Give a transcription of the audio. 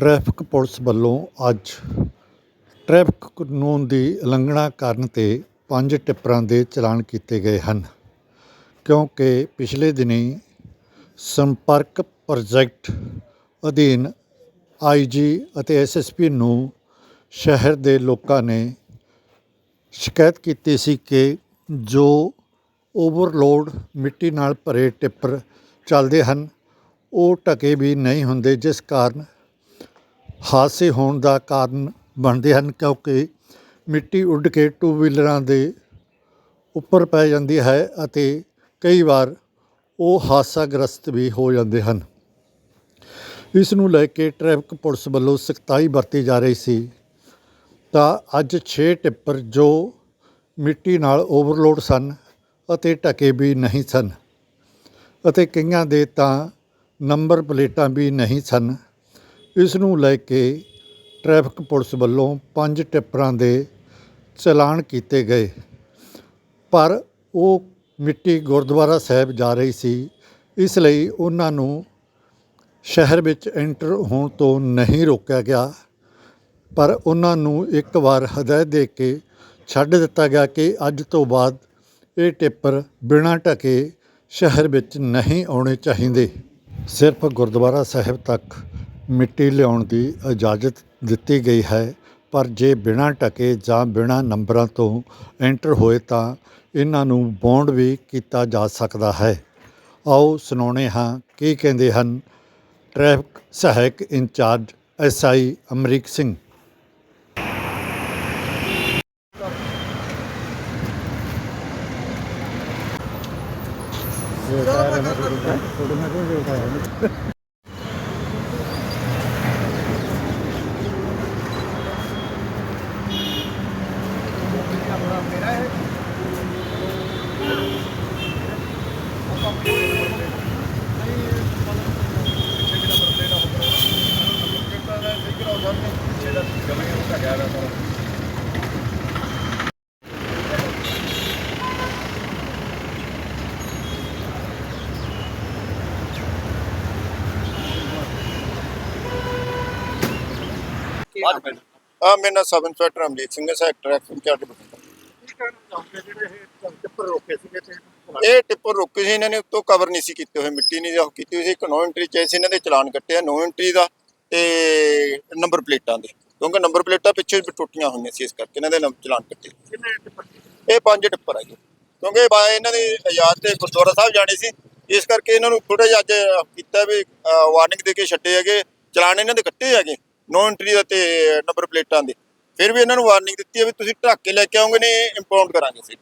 Traffic police ਵੱਲੋਂ ਅੱਜ traffic ਕਾਨੂੰਨ ਦੀ ਉਲੰਘਣਾ ਕਰਨ 'ਤੇ ਪੰਜ ਟਿੱਪਰਾਂ ਦੇ ਚਲਾਨ ਕੀਤੇ ਗਏ ਹਨ, ਕਿਉਂਕਿ ਪਿਛਲੇ ਦਿਨੀਂ ਸੰਪਰਕ ਪ੍ਰੋਜੈਕਟ ਅਧੀਨ ਆਈਜੀ ਅਤੇ ਐਸਐਸਪੀ ਨੂੰ ਸ਼ਹਿਰ ਦੇ ਲੋਕਾਂ ਨੇ ਸ਼ਿਕਾਇਤ ਕੀਤੀ ਸੀ ਕਿ ਜੋ ਓਵਰਲੋਡ ਮਿੱਟੀ ਨਾਲ ਭਰੇ ਟਿੱਪਰ ਚੱਲਦੇ ਹਨ, ਉਹ ਢਕੇ ਵੀ ਨਹੀਂ ਹੁੰਦੇ, ਜਿਸ ਕਾਰਨ ਹਾਦਸੇ ਹੋਣ ਦਾ ਕਾਰਨ ਬਣਦੇ ਹਨ ਕਿਉਂਕਿ ਮਿੱਟੀ ਉੱਡ ਕੇ ਟੂ ਵੀਲਰਾਂ ਦੇ ਉੱਪਰ ਪੈ ਜਾਂਦੀ ਹੈ ਅਤੇ ਕਈ ਵਾਰ ਉਹ ਹਾਦਸਾ ਗ੍ਰਸਤ ਵੀ ਹੋ ਜਾਂਦੇ ਹਨ। ਇਸ ਨੂੰ ਲੈ ਕੇ ਟ੍ਰੈਫਿਕ ਪੁਲਿਸ ਵੱਲੋਂ ਸਖਤਾਈ ਵਰਤੀ ਜਾ ਰਹੀ ਸੀ। ਤਾਂ ਅੱਜ 6 ਟਿੱਪਰ ਜੋ ਮਿੱਟੀ ਨਾਲ ਓਵਰਲੋਡ ਸਨ ਅਤੇ ਢਕੇ ਵੀ ਨਹੀਂ ਸਨ ਅਤੇ ਕਈਆਂ ਦੇ ਤਾਂ ਨੰਬਰ ਪਲੇਟਾਂ ਵੀ ਨਹੀਂ ਸਨ। ਇਸ ਨੂੰ ਲੈ ਕੇ ਟ੍ਰੈਫਿਕ ਪੁਲਿਸ ਵੱਲੋਂ ਪੰਜ ਟਿੱਪਰਾਂ ਦੇ ਚਲਾਨ ਕੀਤੇ ਗਏ। ਪਰ ਉਹ ਮਿੱਟੀ ਗੁਰਦੁਆਰਾ ਸਾਹਿਬ ਜਾ ਰਹੀ ਸੀ, ਇਸ ਲਈ ਉਹਨਾਂ ਨੂੰ ਸ਼ਹਿਰ ਵਿੱਚ ਐਂਟਰ ਹੋਣ ਤੋਂ ਨਹੀਂ ਰੋਕਿਆ ਗਿਆ। ਪਰ ਉਹਨਾਂ ਨੂੰ ਇੱਕ ਵਾਰ ਹਦਾਇਤ ਦੇ ਕੇ ਛੱਡ ਦਿੱਤਾ ਗਿਆ ਕਿ ਅੱਜ ਤੋਂ ਬਾਅਦ ਇਹ ਟਿੱਪਰ ਬਿਨਾਂ ਢਕੇ ਸ਼ਹਿਰ ਵਿੱਚ ਨਹੀਂ ਆਉਣੇ ਚਾਹੀਦੇ। ਸਿਰਫ ਗੁਰਦੁਆਰਾ ਸਾਹਿਬ ਤੱਕ ਮਿੱਟੀ ਲਿਆਉਣ ਦੀ ਇਜਾਜ਼ਤ ਦਿੱਤੀ ਗਈ ਹੈ, ਪਰ ਜੇ ਬਿਨਾਂ ਢਕੇ ਜਾਂ ਬਿਨਾਂ ਨੰਬਰਾਂ ਤੋਂ ਐਂਟਰ ਹੋਏ ਤਾਂ ਇਹਨਾਂ ਨੂੰ ਬੌਂਡ ਵੀ ਕੀਤਾ ਜਾ ਸਕਦਾ ਹੈ। ਆਓ ਸੁਣਾਉਂਦੇ ਹਾਂ ਕੀ ਕਹਿੰਦੇ ਹਨ ਟ੍ਰੈਫਿਕ ਸਹਾਇਕ ਇੰਚਾਰਜ ਐਸਆਈ ਅਮਰੀਕ ਸਿੰਘ। ਆ ਮੇਰਾ ਨਾਮ ਸਬ ਇੰਸਪੈਕਟਰ ਅਮਰੀਤ ਸਿੰਘ ਹੈ ਸੈਕਟਰ ਇੰਚਾਰਜ ਬਠਿੰਡਾ ਇਹ ਟਿੱਪਰ ਰੁਕੇ ਸੀ ਇਹਨਾਂ ਨੇ ਉੱਤੋਂ ਕਵਰ ਨਹੀਂ ਸੀ ਕੀਤੇ ਹੋਏ ਮਿੱਟੀ ਨਹੀਂ ਉਹ ਕੀਤੀ ਹੋਈ ਸੀ। ਇੱਕ ਨੋ ਐਂਟਰੀ ਚ ਸੀ ਇਹਨਾਂ ਦੇ ਚਲਾਨ ਕੱਟੇ ਆ ਨੋ ਐਂਟਰੀ ਦਾ ਤੇ ਨੰਬਰ ਪਲੇਟਾਂ ਦੇ। ਕਿਉਂਕਿ ਨੰਬਰ ਪਲੇਟਾਂ ਪਿੱਛੇ ਵੀ ਟੁੱਟੀਆਂ ਹੋਈਆਂ ਸੀ ਇਸ ਕਰਕੇ ਇਹਨਾਂ ਦੇ ਨੰਬਰ ਚਲਾਨ ਕੱਟੇ। ਇਹ ਪੰਜ ਟਿੱਪਰ ਆ ਜੀ। ਕਿਉਂਕਿ ਬਾ ਇਹਨਾਂ ਦੀ ਆਜ਼ਾਦ ਤੇ ਗੁਰਦੁਆਰਾ ਸਾਹਿਬ ਜਾਣੀ ਸੀ ਇਸ ਕਰਕੇ ਇਹਨਾਂ ਨੂੰ ਥੋੜਾ ਜਿਹਾ ਅੱਜ ਕੀਤਾ ਵੀ ਵਾਰਨਿੰਗ ਦੇ ਕੇ ਛੱਡੇ ਹੈਗੇ ਚਲਾਨ ਇਹਨਾਂ ਦੇ ਕੱਟੇ ਹੈਗੇ। ਨੋ ਐਂਟਰੀ ਦਾ ਤੇ ਨੰਬਰ ਪਲੇਟਾਂ ਦੇ। ਫਿਰ ਵੀ ਇਹਨਾਂ ਨੂੰ ਵਾਰਨਿੰਗ ਦਿੱਤੀ ਹੈ ਵੀ ਤੁਸੀਂ ਢੱਕ ਕੇ ਲੈ ਕੇ ਆਓਗੇ ਨੇ ਇੰਪਾਊਂਡ ਕਰਾਂਗੇ ਅਸੀਂ।